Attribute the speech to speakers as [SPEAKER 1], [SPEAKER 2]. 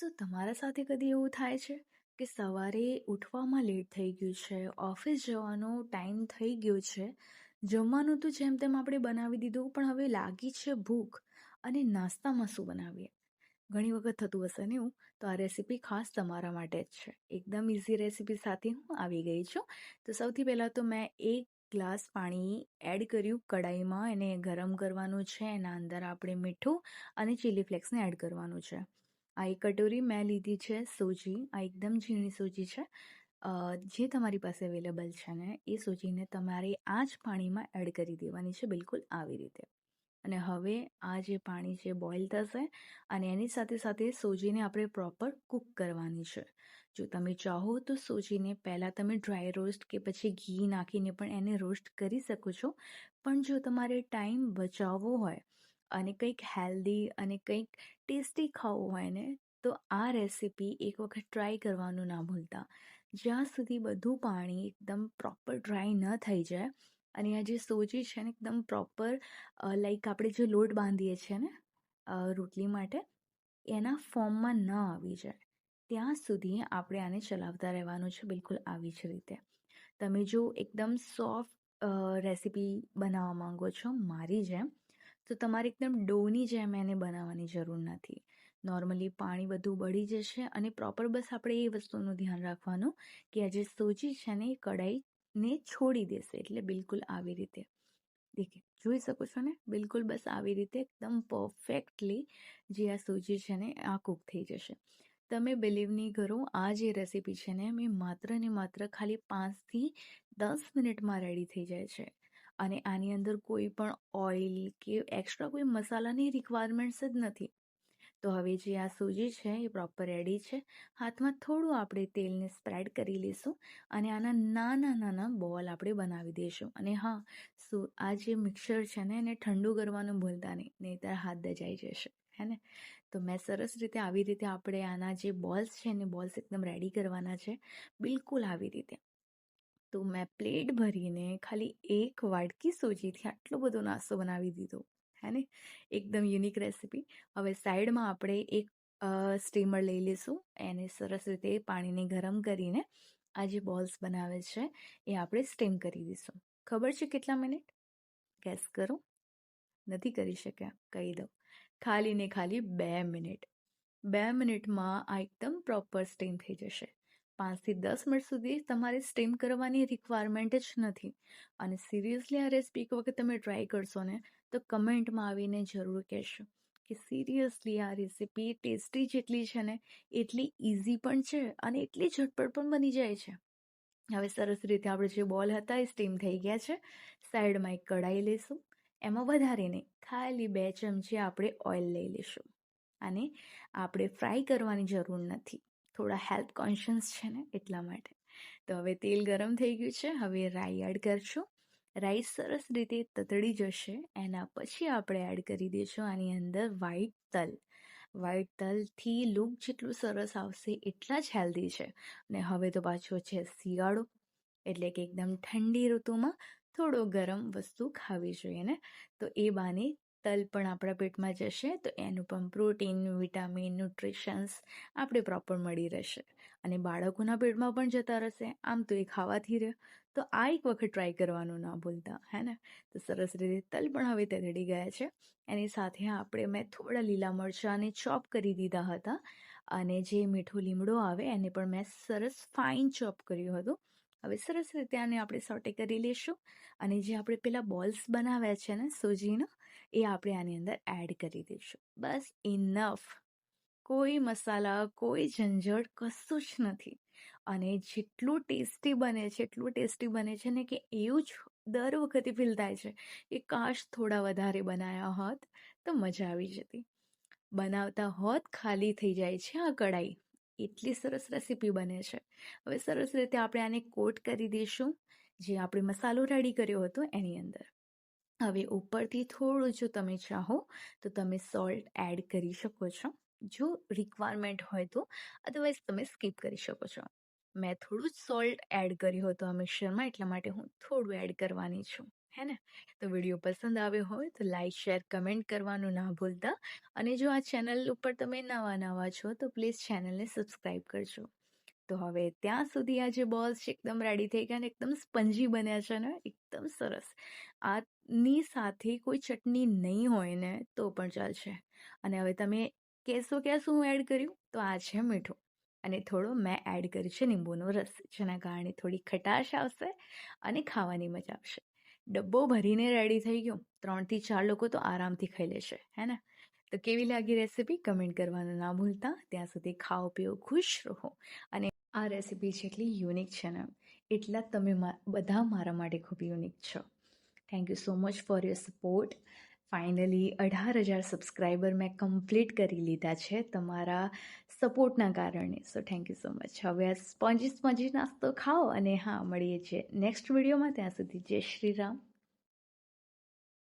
[SPEAKER 1] સો તમારા સાથે કદી એવું થાય છે કે સવારે ઉઠવામાં લેટ થઈ ગયું છે ઓફિસ જવાનો ટાઈમ થઈ ગયો છે? જમવાનું તો જેમ તેમ આપણે બનાવી દીધું, પણ હવે લાગી છે ભૂખ અને નાસ્તામાં શું બનાવીએ? ઘણી વખત થતું હશે ને એવું? તો આ રેસીપી ખાસ તમારા માટે જ છે. એકદમ ઇઝી રેસીપી સાથે હું આવી ગઈ છું. તો સૌથી પહેલાં તો મેં એક ગ્લાસ પાણી એડ કર્યું કડાઈમાં એને ગરમ કરવાનું છે, એના અંદર આપણે મીઠું અને ચીલી ફ્લેક્સને એડ કરવાનું છે. આ એક કટોરી મેં લીધી છે સોજી, આ એકદમ ઝીણી સોજી છે. જે તમારી પાસે અવેલેબલ છે ને, એ સોજીને તમારે આ જ પાણીમાં એડ કરી દેવાની છે બિલકુલ આવી રીતે. અને હવે આ જે પાણી છે બોઇલ થશે અને એની સાથે સાથે સોજીને આપણે પ્રોપર કૂક કરવાની છે. જો તમે ચાહો તો સોજીને પહેલાં તમે ડ્રાય રોસ્ટ કે પછી ઘી નાખીને પણ એને રોસ્ટ કરી શકો છો. પણ જો તમારે ટાઈમ બચાવવો હોય અને કંઈક હેલ્ધી અને કંઈક ટેસ્ટી ખાવું હોય ને, તો આ રેસીપી એક વખત ટ્રાય કરવાનું ના ભૂલતા. જ્યાં સુધી બધું પાણી એકદમ પ્રોપર ડ્રાય ન થઈ જાય અને આ જે સોજી છે ને એકદમ પ્રોપર લાઈક આપણે જે લોટ બાંધીએ છીએ ને રોટલી માટે, એના ફોર્મમાં ન આવી જાય. ત્યાં સુધી આપણે આને ચલાવતા રહેવાનું છે બિલકુલ આવી જ રીતે. તમે જો એકદમ સોફ્ટ રેસીપી બનાવવા માંગો છો, મારી જેમ તો તમારે એકદમ ડોની જેમ એને બનાવવાની જરૂર નથી. નોર્મલી પાણી બધું બળી જશે અને પ્રોપર બસ આપણે એ વસ્તુનું ધ્યાન રાખવાનું કે આ જે સોજી છે ને એ કઢાઈને છોડી દેશે એટલે બિલકુલ આવી રીતે. દેખે જોઈ શકો છો ને? બિલકુલ બસ આવી રીતે એકદમ પરફેક્ટલી જે આ સોજી છે ને આ કૂક થઈ જશે. તમે બિલીવ નહીં કરો, આ જે રેસીપી છે ને મેં માત્ર ને માત્ર ખાલી પાંચથી દસ મિનિટમાં રેડી થઈ જાય છે. અને આની અંદર કોઈ પણ ઓઇલ કે એક્સ્ટ્રા કોઈ મસાલાની રિક્વાયરમેન્ટ્સ જ નથી. તો હવે જે આ સૂજી છે એ પ્રોપર રેડી છે. હાથમાં થોડું આપણે તેલને સ્પ્રેડ કરી લઈશું અને આના નાના નાના બોલ આપણે બનાવી દઈશું. અને હા શું આ જે મિક્સર છે ને એને ઠંડુ કરવાનું ભૂલતા નહીં, નહીંતર હાથ દજાઈ જશે, હે ને? તો મેં સરસ રીતે આવી રીતે આપણે આના જે બોલ્સ છે ને બોલ્સ એકદમ રેડી કરવાના છે, બિલકુલ આવી રીતે. તો મેં પ્લેટ ભરીને ખાલી એક વાડકી સોજીથી આટલો બધો નાસ્તો બનાવી દીધો, હે ને? એકદમ યુનિક રેસિપી. હવે સાઈડમાં આપણે એક સ્ટીમર લઈ લઈશું. એને સરસ રીતે પાણીને ગરમ કરીને આ જે બોલ્સ બનાવે છે, એ આપણે સ્ટીમ કરી દઈશું. ખબર છે કેટલા મિનિટ? ગેસ કરો. નથી કરી શક્યા. કહી દઉં. ખાલી ને ખાલી બે મિનિટ. બે મિનિટમાં આ એકદમ પ્રોપર સ્ટીમ થઈ જશે. પાંચથી દસ મિનિટ સુધી તમારે સ્ટીમ કરવાની રિક્વાયરમેન્ટ જ નથી. અને સિરિયસલી આ રેસીપી એક વખત તમે ટ્રાય કરશો ને, તો કમેન્ટમાં આવીને જરૂર કહેશો કે સિરિયસલી આ રેસીપી ટેસ્ટી જેટલી છે ને, એટલી ઇઝી પણ છે અને એટલી ઝટપટ પણ બની જાય છે. હવે સરસ રીતે આપણે જે બોલ હતા એ સ્ટીમ થઈ ગયા છે. સાઈડમાં એક કઢાઈ લઈશું. એમાં વધારે નહીં ખાલી બે ચમચી આપણે ઓઇલ લઈ લઈશું. અને આપણે ફ્રાય કરવાની જરૂર નથી. થોડા હેલ્થ કોન્શિયસ છે ને એટલા માટે. તો હવે તેલ ગરમ થઈ ગયું છે. હવે રાઈ એડ કરશું. રાઈ સરસ રીતે તતડી જશે. એના પછી આપણે એડ કરી દઈશું આની અંદર વ્હાઈટ તલ. વ્હાઈટ તલથી લુક જેટલું સરસ આવશે એટલા જ હેલ્ધી છે. અને હવે તો પાછો છે શિયાળો. એટલે કે એકદમ ઠંડી ઋતુમાં થોડો ગરમ વસ્તુ ખાવી જોઈએ ને. તો એ બાને તલ પણ આપણા પેટમાં જશે, તો એનું પણ પ્રોટીન, વિટામિન, ન્યુટ્રિશન્સ આપણે પ્રોપર મળી રહેશે. અને બાળકોના પેટમાં પણ જતા રહેશે, આમ તો એ ખાવાથી રહે. તો આ એક વખત ટ્રાય કરવાનું ના ભૂલતા, હે ને? તો સરસ રીતે તલ પણ હવે તેતડી ગયા છે. એની સાથે આપણે મેં થોડા લીલા મરચાંને ચોપ કરી દીધા હતા. અને જે મીઠો લીમડો આવે, એને પણ મેં સરસ ફાઇન ચોપ કર્યું હતું. હવે સરસ રીતે આને આપણે સોટે કરી લઈશું અને જે આપણે પેલા બોલ્સ બનાવ્યા છે ને સોજીનો, એ આપણે આની અંદર એડ કરી દઈશું. બસ ઇનફ કોઈ મસાલા, કોઈ ઝંઝટ કશું જ નથી. અને જેટલું ટેસ્ટી બને છે, એટલું ટેસ્ટી બને છે ને કે એવું જ દર વખતે ફીલ થાય છે કે કાશ થોડા વધારે બનાવ્યા હોત તો મજા આવી જતી. બનાવતા હોત, ખાલી થઈ જાય છે આ કઢાઈ. એટલી સરસ રેસીપી બને છે. હવે સરસ રીતે આપણે આને કોટ કરી દઈશું, જે આપણે મસાલો રેડી કર્યો હતો એની અંદર. હવે ઉપરથી થોડું જો તમે ચાહો, તો તમે સોલ્ટ એડ કરી શકો છો. જો રિક્વાયરમેન્ટ હોય તો અધરવાઇઝ તમે સ્કીપ કરી શકો છો. મેં થોડું જ સોલ્ટ એડ કર્યું હતું આ મિક્સરમાં એટલા માટે હું થોડું એડ કરવાની છું. હે ને? તો વીડિયો પસંદ આવ્યો હોય તો લાઇક શેર, કમેન્ટ કરવાનું ના ભૂલતા. અને જો આ ચેનલ ઉપર તમે નવા નવા છો તો પ્લીઝ ચેનલને સબસ્ક્રાઈબ કરજો. તો હવે ત્યાં સુધી આ જે બોલ્સ એકદમ રેડી થઈ ગયા અને એકદમ સ્પંજી બન્યા છે ને, એકદમ સરસ. આની સાથે કોઈ ચટણી નહીં હોય ને, તો પણ ચાલશે. અને હવે તમે કહેશો કે શું એડ કર્યું? તો આ છે મીઠું. અને થોડો મેં એડ કર્યું છે, લીંબુનો રસ, જેના કારણે થોડી ખટાશ આવશે અને ખાવાની મજા આવશે. ડબ્બો ભરીને રેડી થઈ ગયો. ત્રણથી ચાર લોકો તો આરામથી ખાઈ લેશે, હે ને? તો કેવી લાગી રેસીપી કમેન્ટ કરવાનું ના ભૂલતા. ત્યાં સુધી ખાઓ, પીઓ, ખુશ રહો. અને આ રેસીપી જેટલી યુનિક છે ને. એટલા તમે બધા મારા માટે ખૂબ યુનિક છો. Thank you so much for your support finally અઢાર હજાર સબસ્ક્રાઈબર મેં કમ્પ્લીટ કરી લીધા છે તમારા સપોર્ટના કારણે. So thank you so much હવે આ સ્પોન્જી સ્પોન્જી નાસ્તો ખાઓ અને હા, મળીએ છીએ નેક્સ્ટ વિડીયોમાં. ત્યાં સુધી જય શ્રી રામ.